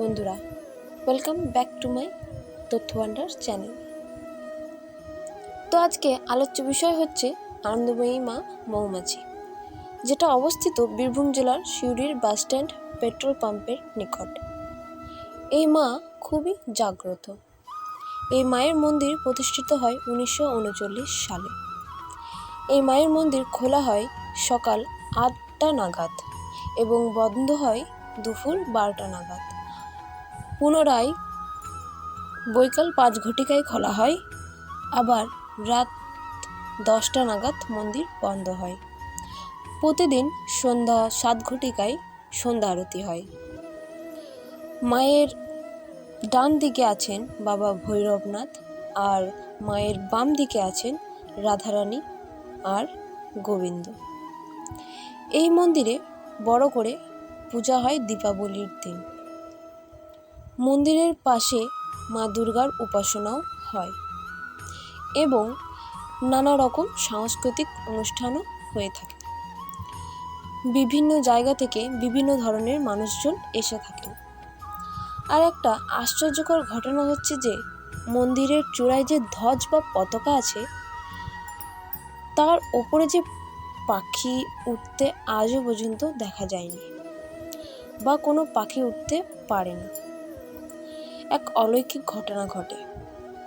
বন্ধুরা welcome back to my তথ্য ভাণ্ডার চ্যানেল তো আজকে আলোচ্য বিষয় হচ্ছে আনন্দময়ী মা মৌমাছি, যেটা অবস্থিত বীরভূম জেলার সিউড়ির বাসস্ট্যান্ড পেট্রোল পাম্পের নিকট। এই মা খুবই জাগ্রত। এই মায়ের মন্দির প্রতিষ্ঠিত হয় উনিশশো উনচল্লিশ সালে। এই মায়ের মন্দির খোলা হয় সকাল আটটা নাগাদ এবং বন্ধ হয় দুপুর বারোটা নাগাদ। পুনরায় বৈকাল পাঁচ ঘটিকায় খোলা হয়। আবার রাত দশটা নাগাদ মন্দির বন্ধ হয়। প্রতিদিন সন্ধ্যা সাত ঘটিকায় সন্ধ্যা আরতি হয়। মায়ের ডান দিকে আছেন বাবা ভৈরবনাথ আর মায়ের বাম দিকে আছেন রাধারানী আর গোবিন্দ। এই মন্দিরে বড় করে পূজা হয় দীপাবলির দিন। মন্দিরের পাশে মা দুর্গার উপাসনাও হয় এবং নানা রকম সাংস্কৃতিক অনুষ্ঠানও হয়ে থাকে। বিভিন্ন জায়গা থেকে বিভিন্ন ধরনের মানুষজন এসে থাকেন। আর একটা আশ্চর্যকর ঘটনা হচ্ছে যে, মন্দিরের চূড়ায় যে ধ্বজ বা পতাকা আছে, তার ওপরে যে পাখি উঠতে আজও পর্যন্ত দেখা যায়নি বা কোনো পাখি উঠতে পারেনি। এক অলৌকিক ঘটনা ঘটে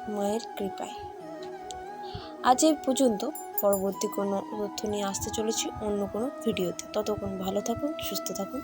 মায়ের কৃপায়। আজ এই পর্যন্ত। পরবর্তী কোনো তথ্য নিয়ে আসতে চলেছি অন্য কোনো ভিডিওতে। ততক্ষণ ভালো থাকুন, সুস্থ থাকুন।